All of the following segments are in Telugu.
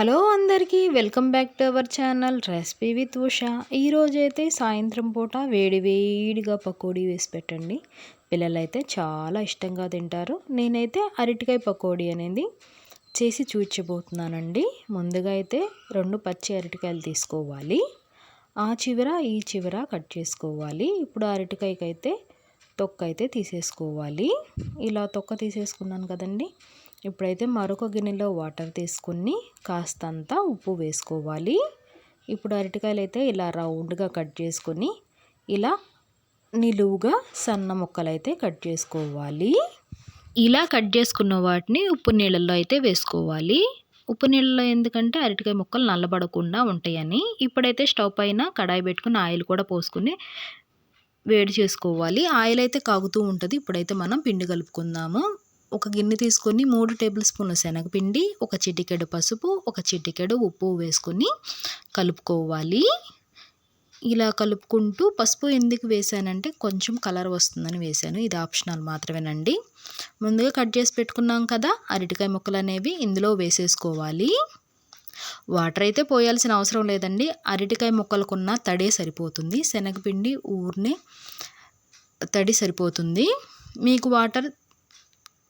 హలో అందరికీ welcome back to our channel recipe with Usha. ఈరోజైతే సాయంత్రం పూట వేడి వేడిగా పకోడీ వేసి పెట్టండి. పిల్లలైతే చాలా ఇష్టంగా తింటారు. నేనైతే అరటికాయ పకోడీ అనేది చేసి చూచబోతున్నానండి ముందుగా అయితే రెండు పచ్చి అరటికాయలు తీసుకోవాలి. ఆ చివర ఈ చివర కట్ చేసుకోవాలి. ఇప్పుడు అరటికాయకైతే తొక్క అయితే తీసేసుకోవాలి. ఇలా తొక్క తీసేసుకున్నాను కదండి. ఇప్పుడైతే మరొక గిన్నెలో వాటర్ తీసుకుని కాస్తంత ఉప్పు వేసుకోవాలి. ఇప్పుడు అరటికాయలు అయితే ఇలా రౌండ్గా కట్ చేసుకొని ఇలా నిలువుగా సన్న ముక్కలు అయితే కట్ చేసుకోవాలి. ఇలా కట్ చేసుకున్న వాటిని ఉప్పు నీళ్ళల్లో అయితే వేసుకోవాలి. ఉప్పు నీళ్ళలో ఎందుకంటే అరటికాయ ముక్కలు నల్లబడకుండా ఉంటాయని ఇప్పుడైతే స్టవ్ పైన కడాయి పెట్టుకుని ఆయిల్ కూడా పోసుకుని వేడి చేసుకోవాలి. ఆయిల్ అయితే కాగుతూ ఉంటుంది. ఇప్పుడైతే మనం పిండి కలుపుకుందాము. ఒక గిన్నె తీసుకొని మూడు టేబుల్ స్పూన్ల శనగపిండి ఒక చిటికెడు పసుపు ఒక చిటికెడు ఉప్పు వేసుకొని కలుపుకోవాలి. ఇలా కలుపుకుంటూ పసుపు ఎందుకు వేసానంటే కొంచెం కలర్ వస్తుందని వేసాను. ఇది ఆప్షనల్ మాత్రమేనండి. ముందుగా కట్ చేసి పెట్టుకున్నాం కదా అరటికాయ ముక్కలు అనేవి ఇందులో వేసేసుకోవాలి. వాటర్ అయితే పోయాల్సిన అవసరం లేదండి. అరటికాయ ముక్కలకున్న తడే సరిపోతుంది. శనగపిండి ఊరినే తడి సరిపోతుంది. మీకు వాటర్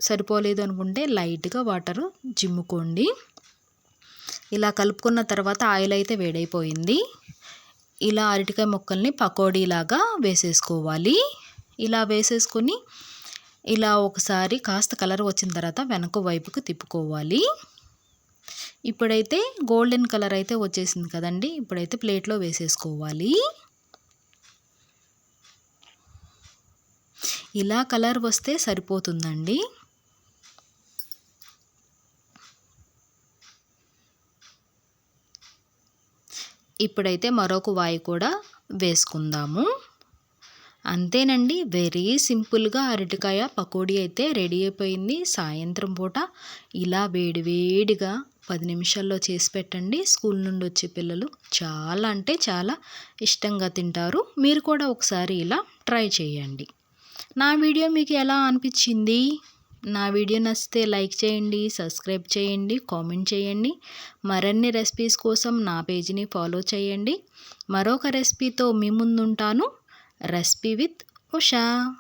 సరిపోలేదు అనుకుంటే లైట్గా వాటరు జిమ్ముకోండి ఇలా కలుపుకున్న తర్వాత ఆయిల్ అయితే వేడైపోయింది. ఇలా అరటికాయ ముక్కల్ని పకోడీలాగా వేసేసుకోవాలి. ఇలా వేసేసుకొని ఇలా ఒకసారి కాస్త కలర్ వచ్చిన తర్వాత వెనక వైపుకు తిప్పుకోవాలి. ఇప్పుడైతే గోల్డెన్ కలర్ అయితే వచ్చేసింది కదండి ఇప్పుడైతే ప్లేట్లో వేసేసుకోవాలి. ఇలా కలర్ వస్తే సరిపోతుందండి. ఇప్పుడైతే మరొక వాయి కూడా వేసుకుందాము. అంతేనండి వెరీ సింపుల్గా అరటికాయ పకోడీ అయితే రెడీ అయిపోయింది. సాయంత్రం పూట ఇలా వేడివేడిగా పది నిమిషాల్లో చేసి పెట్టండి. స్కూల్ నుండి వచ్చే పిల్లలు చాలా అంటే చాలా ఇష్టంగా తింటారు. మీరు కూడా ఒకసారి ఇలా ట్రై చేయండి. నా వీడియో మీకు ఎలా అనిపించింది? నా వీడియో నచ్చితే లైక్ చేయండి సబ్స్క్రైబ్ చేయండి కామెంట్ చేయండి. మరిన్ని రెసిపీస్ కోసం నా పేజీని ఫాలో చేయండి. మరొక రెసిపీతో మీ ముందుంటాను. Recipe with Usha.